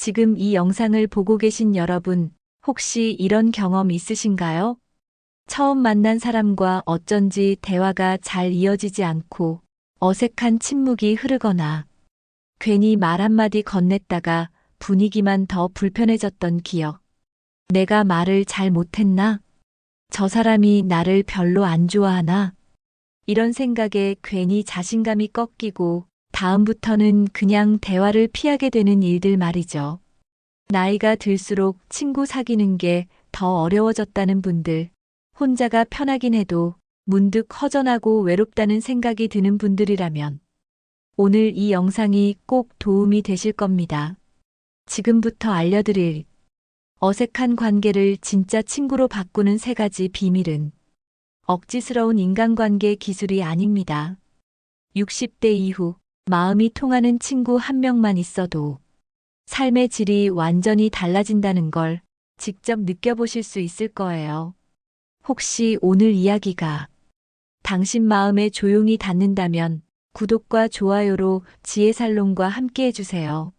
지금 이 영상을 보고 계신 여러분, 혹시 이런 경험 있으신가요? 처음 만난 사람과 어쩐지 대화가 잘 이어지지 않고 어색한 침묵이 흐르거나 괜히 말 한마디 건넸다가 분위기만 더 불편해졌던 기억. 내가 말을 잘 못했나? 저 사람이 나를 별로 안 좋아하나? 이런 생각에 괜히 자신감이 꺾이고 다음부터는 그냥 대화를 피하게 되는 일들 말이죠. 나이가 들수록 친구 사귀는 게 더 어려워졌다는 분들, 혼자가 편하긴 해도 문득 허전하고 외롭다는 생각이 드는 분들이라면 오늘 이 영상이 꼭 도움이 되실 겁니다. 지금부터 알려드릴 어색한 관계를 진짜 친구로 바꾸는 세 가지 비밀은 억지스러운 인간관계 기술이 아닙니다. 60대 이후 마음이 통하는 친구 한 명만 있어도 삶의 질이 완전히 달라진다는 걸 직접 느껴보실 수 있을 거예요. 혹시 오늘 이야기가 당신 마음에 조용히 닿는다면 구독과 좋아요로 지혜살롱과 함께 해주세요.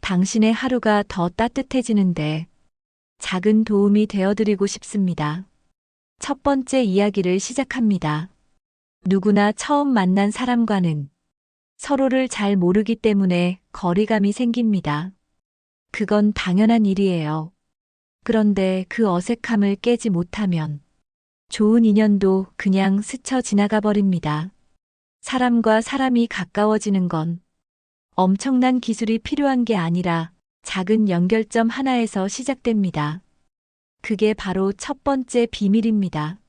당신의 하루가 더 따뜻해지는데 작은 도움이 되어드리고 싶습니다. 첫 번째 이야기를 시작합니다. 누구나 처음 만난 사람과는 서로를 잘 모르기 때문에 거리감이 생깁니다. 그건 당연한 일이에요. 그런데 그 어색함을 깨지 못하면 좋은 인연도 그냥 스쳐 지나가 버립니다. 사람과 사람이 가까워지는 건 엄청난 기술이 필요한 게 아니라 작은 연결점 하나에서 시작됩니다. 그게 바로 첫 번째 비밀입니다.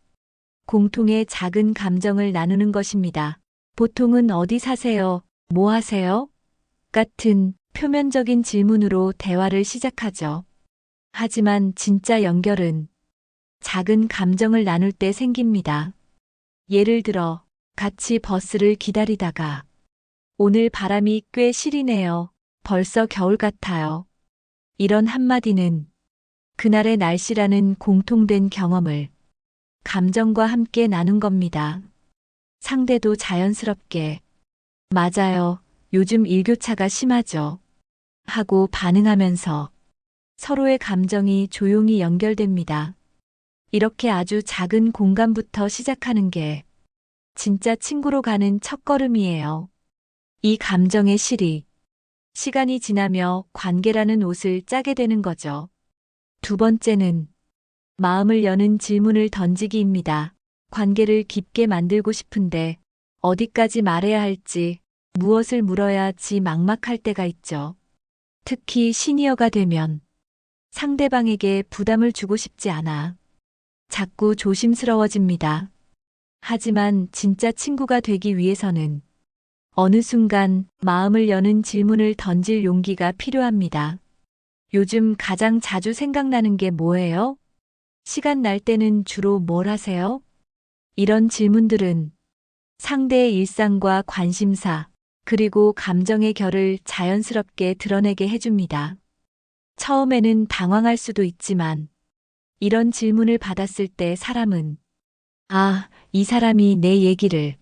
공통의 작은 감정을 나누는 것입니다. 보통은 어디 사세요? 뭐 하세요? 같은 표면적인 질문으로 대화를 시작하죠. 하지만 진짜 연결은 작은 감정을 나눌 때 생깁니다. 예를 들어, 같이 버스를 기다리다가 오늘 바람이 꽤 시리네요. 벌써 겨울 같아요. 이런 한마디는 그날의 날씨라는 공통된 경험을 감정과 함께 나눈 겁니다. 상대도 자연스럽게 맞아요. 요즘 일교차가 심하죠. 하고 반응하면서 서로의 감정이 조용히 연결됩니다. 이렇게 아주 작은 공간부터 시작하는 게 진짜 친구로 가는 첫걸음이에요. 이 감정의 실이 시간이 지나며 관계라는 옷을 짜게 되는 거죠. 두 번째는 마음을 여는 질문을 던지기입니다. 관계를 깊게 만들고 싶은데 어디까지 말해야 할지 무엇을 물어야 지 막막할 때가 있죠. 특히 시니어가 되면 상대방에게 부담을 주고 싶지 않아 자꾸 조심스러워집니다. 하지만 진짜 친구가 되기 위해서는 어느 순간 마음을 여는 질문을 던질 용기가 필요합니다. 요즘 가장 자주 생각나는 게 뭐예요? 시간 날 때는 주로 뭘 하세요? 이런 질문들은 상대의 일상과 관심사, 그리고 감정의 결을 자연스럽게 드러내게 해줍니다. 처음에는 당황할 수도 있지만 이런 질문을 받았을 때 사람은 아, 이 사람이 내 얘기를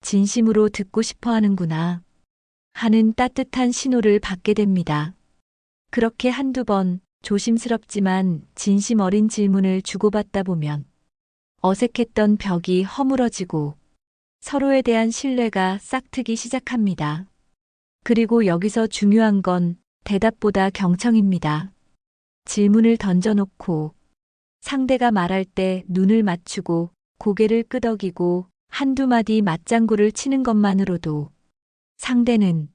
진심으로 듣고 싶어 하는구나 하는 따뜻한 신호를 받게 됩니다. 그렇게 한두 번 조심스럽지만 진심 어린 질문을 주고받다 보면 어색했던 벽이 허물어지고 서로에 대한 신뢰가 싹트기 시작합니다. 그리고 여기서 중요한 건 대답보다 경청입니다. 질문을 던져놓고 상대가 말할 때 눈을 맞추고 고개를 끄덕이고 한두 마디 맞장구를 치는 것만으로도 상대는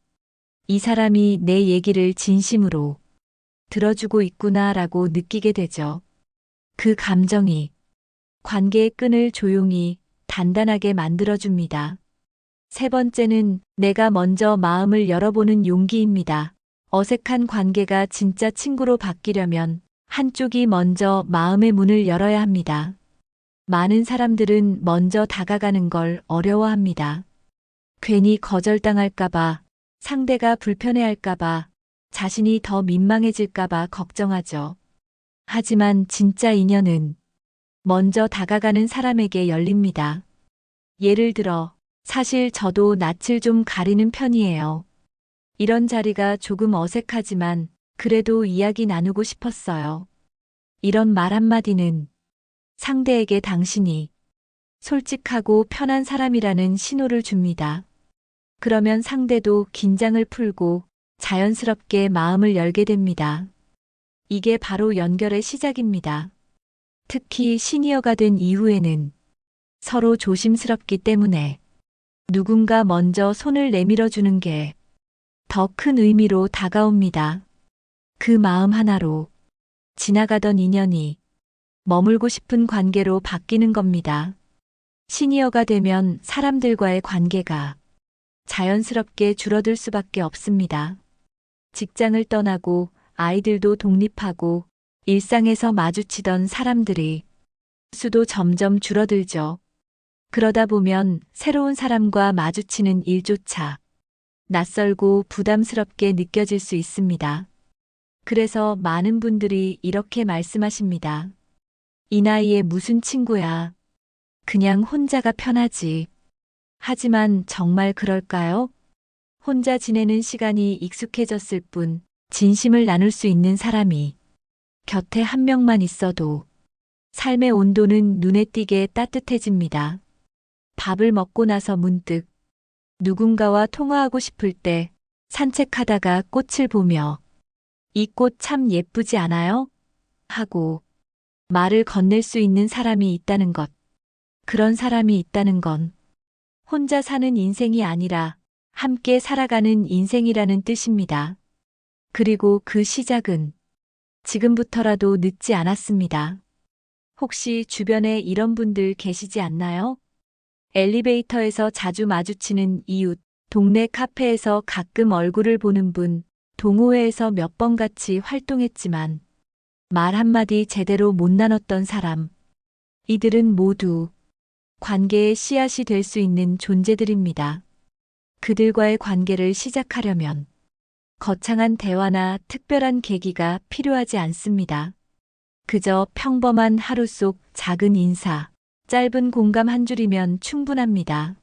이 사람이 내 얘기를 진심으로 들어주고 있구나라고 느끼게 되죠. 그 감정이 관계의 끈을 조용히 단단하게 만들어줍니다. 세 번째는 내가 먼저 마음을 열어보는 용기입니다. 어색한 관계가 진짜 친구로 바뀌려면 한쪽이 먼저 마음의 문을 열어야 합니다. 많은 사람들은 먼저 다가가는 걸 어려워합니다. 괜히 거절당할까봐, 상대가 불편해할까봐, 자신이 더 민망해질까봐 걱정하죠. 하지만 진짜 인연은 먼저 다가가는 사람에게 열립니다. 예를 들어, 사실 저도 낯을 좀 가리는 편이에요. 이런 자리가 조금 어색하지만 그래도 이야기 나누고 싶었어요. 이런 말 한마디는 상대에게 당신이 솔직하고 편한 사람이라는 신호를 줍니다. 그러면 상대도 긴장을 풀고 자연스럽게 마음을 열게 됩니다. 이게 바로 연결의 시작입니다. 특히 시니어가 된 이후에는 서로 조심스럽기 때문에 누군가 먼저 손을 내밀어 주는 게 더 큰 의미로 다가옵니다. 그 마음 하나로 지나가던 인연이 머물고 싶은 관계로 바뀌는 겁니다. 시니어가 되면 사람들과의 관계가 자연스럽게 줄어들 수밖에 없습니다. 직장을 떠나고 아이들도 독립하고 일상에서 마주치던 사람들이 수도 점점 줄어들죠. 그러다 보면 새로운 사람과 마주치는 일조차 낯설고 부담스럽게 느껴질 수 있습니다. 그래서 많은 분들이 이렇게 말씀하십니다. 이 나이에 무슨 친구야. 그냥 혼자가 편하지. 하지만 정말 그럴까요? 혼자 지내는 시간이 익숙해졌을 뿐 진심을 나눌 수 있는 사람이 곁에 한 명만 있어도 삶의 온도는 눈에 띄게 따뜻해집니다. 밥을 먹고 나서 문득 누군가와 통화하고 싶을 때 산책하다가 꽃을 보며 이 꽃 참 예쁘지 않아요? 하고 말을 건넬 수 있는 사람이 있다는 것. 그런 사람이 있다는 건 혼자 사는 인생이 아니라 함께 살아가는 인생이라는 뜻입니다. 그리고 그 시작은 지금부터라도 늦지 않았습니다. 혹시 주변에 이런 분들 계시지 않나요? 엘리베이터에서 자주 마주치는 이웃, 동네 카페에서 가끔 얼굴을 보는 분, 동호회에서 몇 번 같이 활동했지만 말 한마디 제대로 못 나눴던 사람. 이들은 모두 관계의 씨앗이 될 수 있는 존재들입니다. 그들과의 관계를 시작하려면 거창한 대화나 특별한 계기가 필요하지 않습니다. 그저 평범한 하루 속 작은 인사, 짧은 공감 한 줄이면 충분합니다.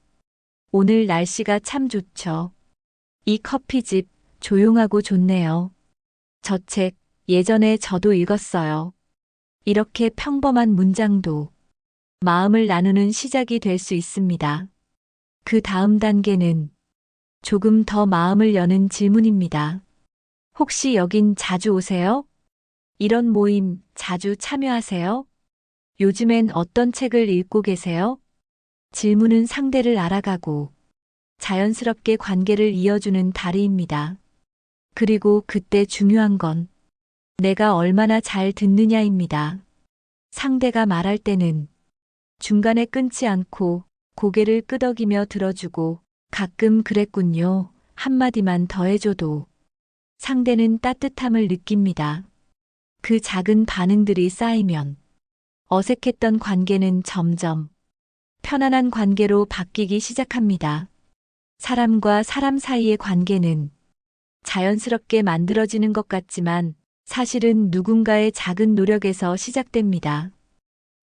오늘 날씨가 참 좋죠. 이 커피집 조용하고 좋네요. 저 책 예전에 저도 읽었어요. 이렇게 평범한 문장도 마음을 나누는 시작이 될 수 있습니다. 그 다음 단계는 조금 더 마음을 여는 질문입니다. 혹시 여긴 자주 오세요? 이런 모임 자주 참여하세요? 요즘엔 어떤 책을 읽고 계세요? 질문은 상대를 알아가고 자연스럽게 관계를 이어주는 다리입니다. 그리고 그때 중요한 건 내가 얼마나 잘 듣느냐입니다. 상대가 말할 때는 중간에 끊지 않고 고개를 끄덕이며 들어주고 가끔 그랬군요. 한마디만 더해줘도 상대는 따뜻함을 느낍니다. 그 작은 반응들이 쌓이면 어색했던 관계는 점점 편안한 관계로 바뀌기 시작합니다. 사람과 사람 사이의 관계는 자연스럽게 만들어지는 것 같지만 사실은 누군가의 작은 노력에서 시작됩니다.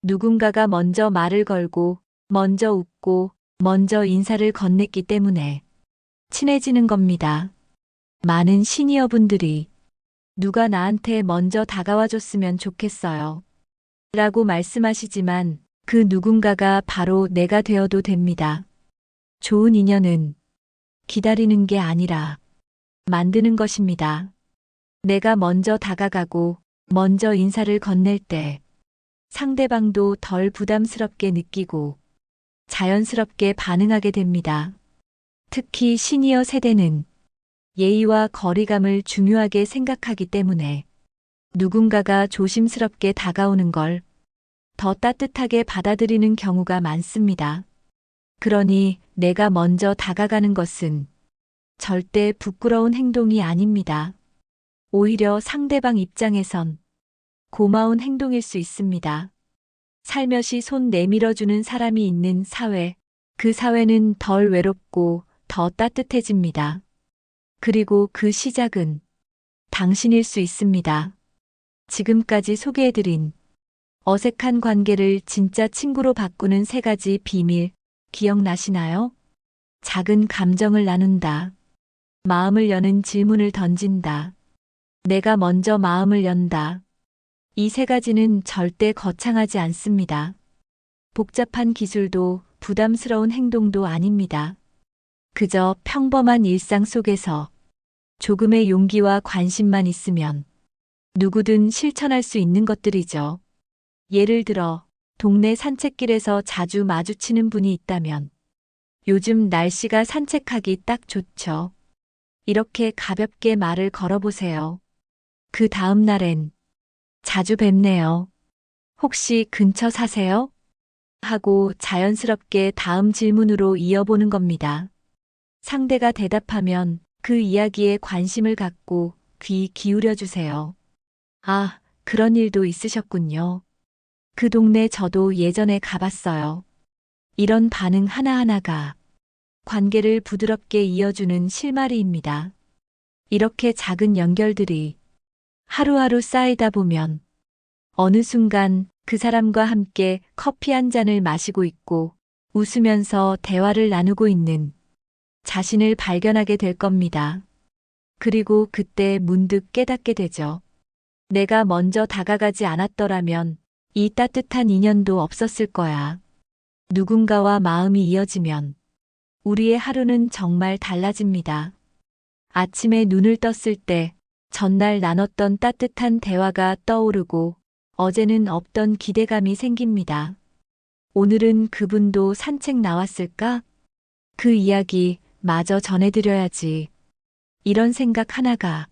누군가가 먼저 말을 걸고, 먼저 웃고, 먼저 인사를 건넸기 때문에 친해지는 겁니다. 많은 시니어 분들이 누가 나한테 먼저 다가와 줬으면 좋겠어요. 라고 말씀하시지만 그 누군가가 바로 내가 되어도 됩니다. 좋은 인연은 기다리는 게 아니라 만드는 것입니다. 내가 먼저 다가가고 먼저 인사를 건넬 때 상대방도 덜 부담스럽게 느끼고 자연스럽게 반응하게 됩니다. 특히 시니어 세대는 예의와 거리감을 중요하게 생각하기 때문에 누군가가 조심스럽게 다가오는 걸 더 따뜻하게 받아들이는 경우가 많습니다. 그러니 내가 먼저 다가가는 것은 절대 부끄러운 행동이 아닙니다. 오히려 상대방 입장에선 고마운 행동일 수 있습니다. 살며시 손 내밀어주는 사람이 있는 사회, 그 사회는 덜 외롭고 더 따뜻해집니다. 그리고 그 시작은 당신일 수 있습니다. 지금까지 소개해드린 어색한 관계를 진짜 친구로 바꾸는 세 가지 비밀 기억나시나요? 작은 감정을 나눈다. 마음을 여는 질문을 던진다. 내가 먼저 마음을 연다. 이 세 가지는 절대 거창하지 않습니다. 복잡한 기술도 부담스러운 행동도 아닙니다. 그저 평범한 일상 속에서 조금의 용기와 관심만 있으면 누구든 실천할 수 있는 것들이죠. 예를 들어, 동네 산책길에서 자주 마주치는 분이 있다면 요즘 날씨가 산책하기 딱 좋죠. 이렇게 가볍게 말을 걸어보세요. 그 다음 날엔 자주 뵙네요. 혹시 근처 사세요? 하고 자연스럽게 다음 질문으로 이어보는 겁니다. 상대가 대답하면 그 이야기에 관심을 갖고 귀 기울여 주세요. 아, 그런 일도 있으셨군요. 그 동네 저도 예전에 가봤어요. 이런 반응 하나하나가 관계를 부드럽게 이어주는 실마리입니다. 이렇게 작은 연결들이 하루하루 쌓이다 보면 어느 순간 그 사람과 함께 커피 한 잔을 마시고 있고 웃으면서 대화를 나누고 있는 자신을 발견하게 될 겁니다. 그리고 그때 문득 깨닫게 되죠. 내가 먼저 다가가지 않았더라면 이 따뜻한 인연도 없었을 거야. 누군가와 마음이 이어지면 우리의 하루는 정말 달라집니다. 아침에 눈을 떴을 때 전날 나눴던 따뜻한 대화가 떠오르고 어제는 없던 기대감이 생깁니다. 오늘은 그분도 산책 나왔을까? 그 이야기 마저 전해드려야지. 이런 생각 하나가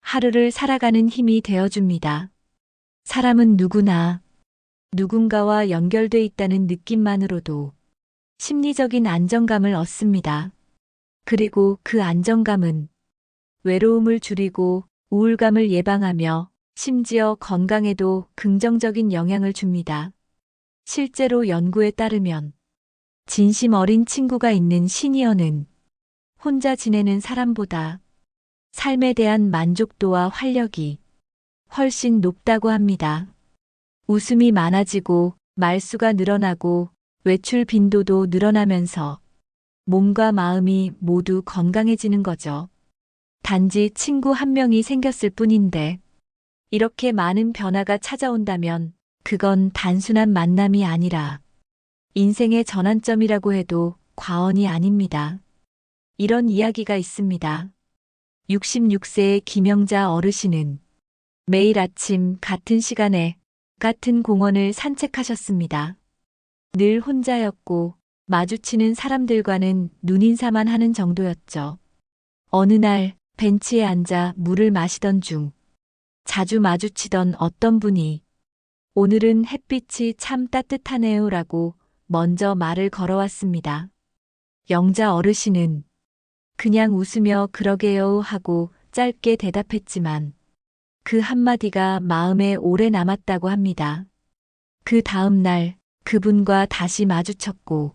하루를 살아가는 힘이 되어줍니다. 사람은 누구나 누군가와 연결돼 있다는 느낌만으로도 심리적인 안정감을 얻습니다. 그리고 그 안정감은 외로움을 줄이고 우울감을 예방하며 심지어 건강에도 긍정적인 영향을 줍니다. 실제로 연구에 따르면 진심 어린 친구가 있는 시니어는 혼자 지내는 사람보다 삶에 대한 만족도와 활력이 훨씬 높다고 합니다. 웃음이 많아지고 말수가 늘어나고 외출 빈도도 늘어나면서 몸과 마음이 모두 건강해지는 거죠. 단지 친구 한 명이 생겼을 뿐인데 이렇게 많은 변화가 찾아온다면 그건 단순한 만남이 아니라 인생의 전환점이라고 해도 과언이 아닙니다. 이런 이야기가 있습니다. 66세의 김영자 어르신은 매일 아침 같은 시간에 같은 공원을 산책하셨습니다. 늘 혼자였고 마주치는 사람들과는 눈인사만 하는 정도였죠. 어느 날 벤치에 앉아 물을 마시던 중 자주 마주치던 어떤 분이 오늘은 햇빛이 참 따뜻하네요 라고 먼저 말을 걸어왔습니다. 영자 어르신은 그냥 웃으며 그러게요 하고 짧게 대답했지만 그 한마디가 마음에 오래 남았다고 합니다. 그 다음 날 그분과 다시 마주쳤고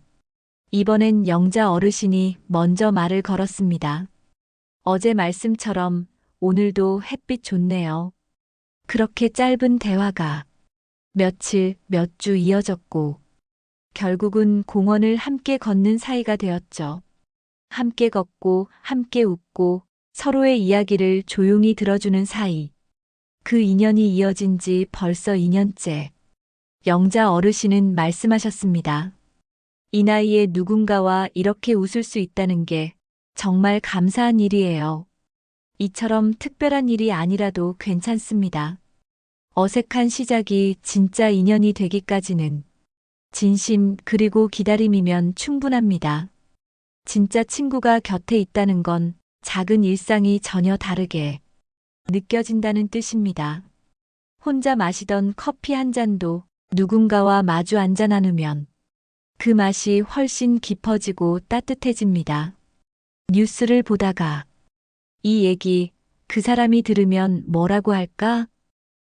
이번엔 영자 어르신이 먼저 말을 걸었습니다. 어제 말씀처럼 오늘도 햇빛 좋네요. 그렇게 짧은 대화가 며칠, 몇 주 이어졌고 결국은 공원을 함께 걷는 사이가 되었죠. 함께 걷고 함께 웃고 서로의 이야기를 조용히 들어주는 사이. 그 인연이 이어진 지 벌써 2년째. 영자 어르신은 말씀하셨습니다. 이 나이에 누군가와 이렇게 웃을 수 있다는 게 정말 감사한 일이에요. 이처럼 특별한 일이 아니라도 괜찮습니다. 어색한 시작이 진짜 인연이 되기까지는 진심 그리고 기다림이면 충분합니다. 진짜 친구가 곁에 있다는 건 작은 일상이 전혀 다르게 느껴진다는 뜻입니다. 혼자 마시던 커피 한 잔도 누군가와 마주 앉아 나누면 그 맛이 훨씬 깊어지고 따뜻해집니다. 뉴스를 보다가 이 얘기 그 사람이 들으면 뭐라고 할까?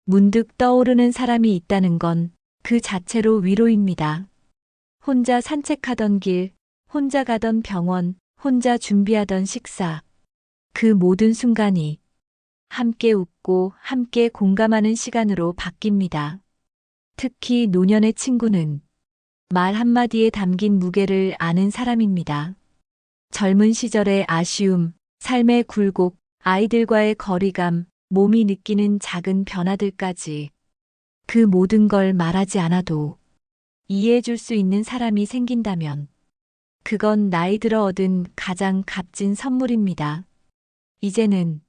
문득 떠오르는 사람이 있다는 건 그 자체로 위로입니다. 혼자 산책하던 길, 혼자 가던 병원, 혼자 준비하던 식사. 그 모든 순간이 함께 웃고 함께 공감하는 시간으로 바뀝니다. 특히 노년의 친구는 말 한마디에 담긴 무게를 아는 사람입니다. 젊은 시절의 아쉬움, 삶의 굴곡, 아이들과의 거리감, 몸이 느끼는 작은 변화들까지 그 모든 걸 말하지 않아도 이해해 줄 수 있는 사람이 생긴다면 그건 나이 들어 얻은 가장 값진 선물입니다. 이제는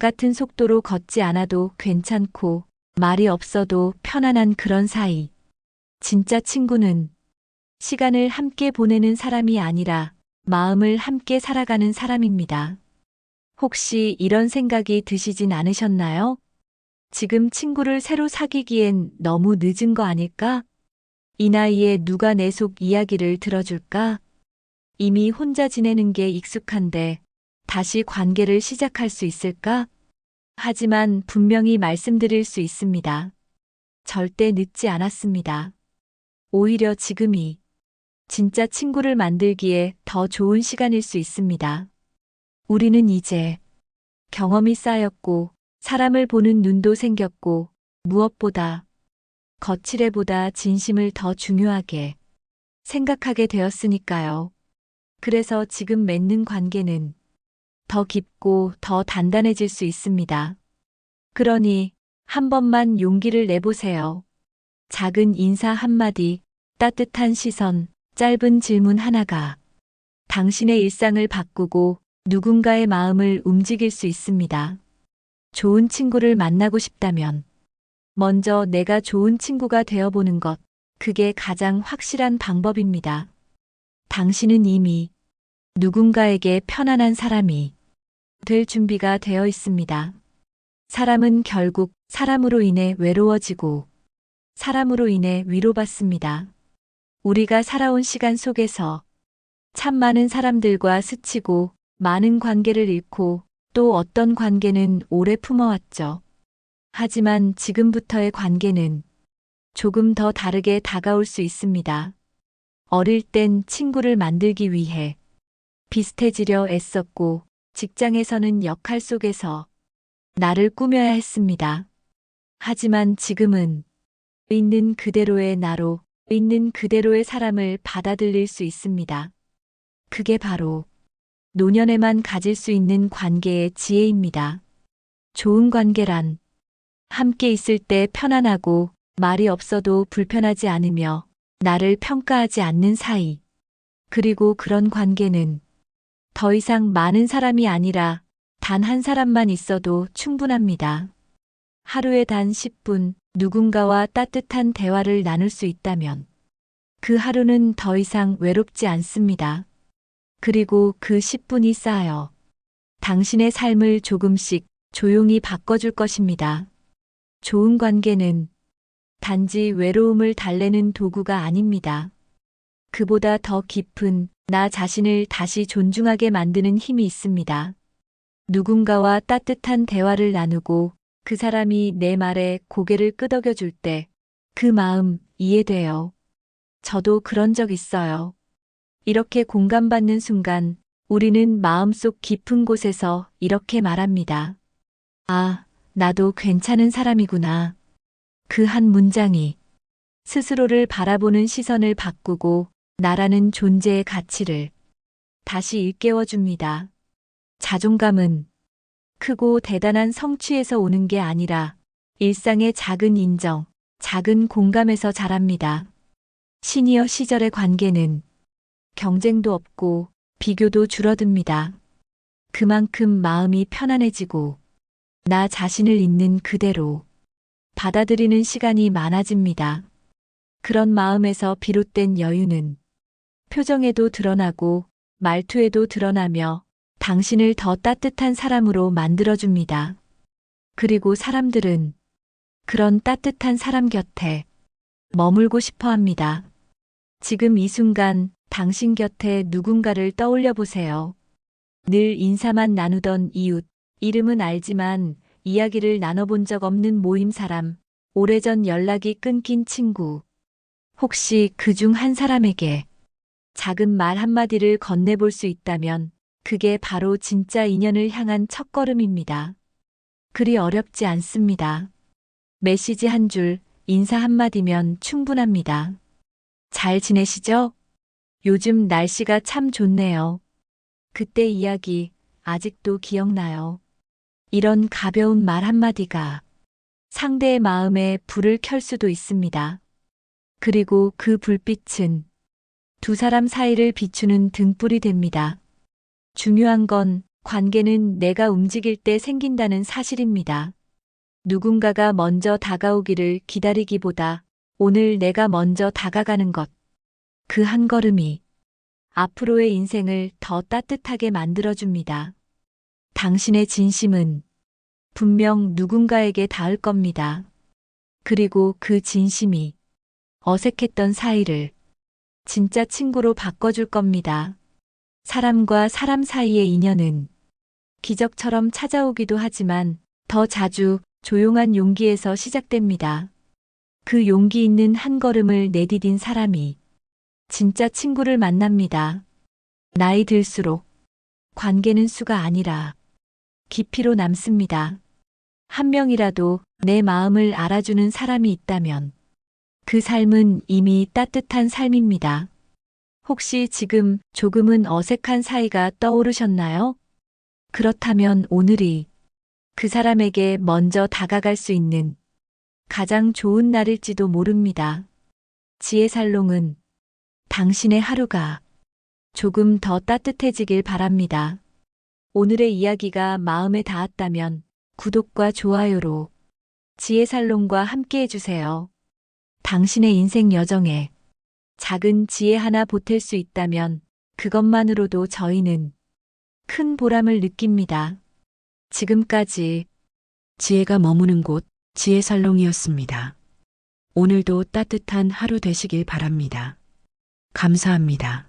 같은 속도로 걷지 않아도 괜찮고 말이 없어도 편안한 그런 사이. 진짜 친구는 시간을 함께 보내는 사람이 아니라 마음을 함께 살아가는 사람입니다. 혹시 이런 생각이 드시진 않으셨나요? 지금 친구를 새로 사귀기엔 너무 늦은 거 아닐까? 이 나이에 누가 내 속 이야기를 들어줄까? 이미 혼자 지내는 게 익숙한데 다시 관계를 시작할 수 있을까? 하지만 분명히 말씀드릴 수 있습니다. 절대 늦지 않았습니다. 오히려 지금이 진짜 친구를 만들기에 더 좋은 시간일 수 있습니다. 우리는 이제 경험이 쌓였고 사람을 보는 눈도 생겼고 무엇보다 거칠애보다 진심을 더 중요하게 생각하게 되었으니까요. 그래서 지금 맺는 관계는 더 깊고 더 단단해질 수 있습니다. 그러니 한 번만 용기를 내보세요. 작은 인사 한마디, 따뜻한 시선, 짧은 질문 하나가 당신의 일상을 바꾸고 누군가의 마음을 움직일 수 있습니다. 좋은 친구를 만나고 싶다면 먼저 내가 좋은 친구가 되어보는 것, 그게 가장 확실한 방법입니다. 당신은 이미 누군가에게 편안한 사람이 될 준비가 되어 있습니다. 사람은 결국 사람으로 인해 외로워지고 사람으로 인해 위로받습니다. 우리가 살아온 시간 속에서 참 많은 사람들과 스치고 많은 관계를 잃고 또 어떤 관계는 오래 품어왔죠. 하지만 지금부터의 관계는 조금 더 다르게 다가올 수 있습니다. 어릴 땐 친구를 만들기 위해 비슷해지려 애썼고 직장에서는 역할 속에서 나를 꾸며야 했습니다. 하지만 지금은 있는 그대로의 나로 있는 그대로의 사람을 받아들일 수 있습니다. 그게 바로 노년에만 가질 수 있는 관계의 지혜입니다. 좋은 관계란 함께 있을 때 편안하고 말이 없어도 불편하지 않으며 나를 평가하지 않는 사이. 그리고 그런 관계는 더 이상 많은 사람이 아니라 단 한 사람만 있어도 충분합니다. 하루에 단 10분 누군가와 따뜻한 대화를 나눌 수 있다면 그 하루는 더 이상 외롭지 않습니다. 그리고 그 10분이 쌓여 당신의 삶을 조금씩 조용히 바꿔줄 것입니다. 좋은 관계는 단지 외로움을 달래는 도구가 아닙니다. 그보다 더 깊은 나 자신을 다시 존중하게 만드는 힘이 있습니다. 누군가와 따뜻한 대화를 나누고 그 사람이 내 말에 고개를 끄덕여 줄 때 그 마음 이해돼요. 저도 그런 적 있어요. 이렇게 공감받는 순간 우리는 마음속 깊은 곳에서 이렇게 말합니다. 아, 나도 괜찮은 사람이구나. 그 한 문장이 스스로를 바라보는 시선을 바꾸고 나라는 존재의 가치를 다시 일깨워 줍니다. 자존감은 크고 대단한 성취에서 오는 게 아니라 일상의 작은 인정, 작은 공감에서 자랍니다. 시니어 시절의 관계는 경쟁도 없고 비교도 줄어듭니다. 그만큼 마음이 편안해지고 나 자신을 있는 그대로 받아들이는 시간이 많아집니다. 그런 마음에서 비롯된 여유는 표정에도 드러나고 말투에도 드러나며 당신을 더 따뜻한 사람으로 만들어줍니다. 그리고 사람들은 그런 따뜻한 사람 곁에 머물고 싶어 합니다. 지금 이 순간 당신 곁에 누군가를 떠올려 보세요. 늘 인사만 나누던 이웃, 이름은 알지만 이야기를 나눠본 적 없는 모임 사람, 오래전 연락이 끊긴 친구. 혹시 그 중 한 사람에게 작은 말 한마디를 건네볼 수 있다면 그게 바로 진짜 인연을 향한 첫걸음입니다. 그리 어렵지 않습니다. 메시지 한 줄, 인사 한마디면 충분합니다. 잘 지내시죠? 요즘 날씨가 참 좋네요. 그때 이야기 아직도 기억나요. 이런 가벼운 말 한마디가 상대의 마음에 불을 켤 수도 있습니다. 그리고 그 불빛은 두 사람 사이를 비추는 등불이 됩니다. 중요한 건 관계는 내가 움직일 때 생긴다는 사실입니다. 누군가가 먼저 다가오기를 기다리기보다 오늘 내가 먼저 다가가는 것. 그 한 걸음이 앞으로의 인생을 더 따뜻하게 만들어줍니다. 당신의 진심은 분명 누군가에게 닿을 겁니다. 그리고 그 진심이 어색했던 사이를 진짜 친구로 바꿔줄 겁니다. 사람과 사람 사이의 인연은 기적처럼 찾아오기도 하지만 더 자주 조용한 용기에서 시작됩니다. 그 용기 있는 한 걸음을 내디딘 사람이 진짜 친구를 만납니다. 나이 들수록 관계는 수가 아니라 깊이로 남습니다. 한 명이라도 내 마음을 알아주는 사람이 있다면 그 삶은 이미 따뜻한 삶입니다. 혹시 지금 조금은 어색한 사이가 떠오르셨나요? 그렇다면 오늘이 그 사람에게 먼저 다가갈 수 있는 가장 좋은 날일지도 모릅니다. 지혜살롱은 당신의 하루가 조금 더 따뜻해지길 바랍니다. 오늘의 이야기가 마음에 닿았다면 구독과 좋아요로 지혜살롱과 함께 해주세요. 당신의 인생 여정에 작은 지혜 하나 보탤 수 있다면 그것만으로도 저희는 큰 보람을 느낍니다. 지금까지 지혜가 머무는 곳 지혜살롱이었습니다. 오늘도 따뜻한 하루 되시길 바랍니다. 감사합니다.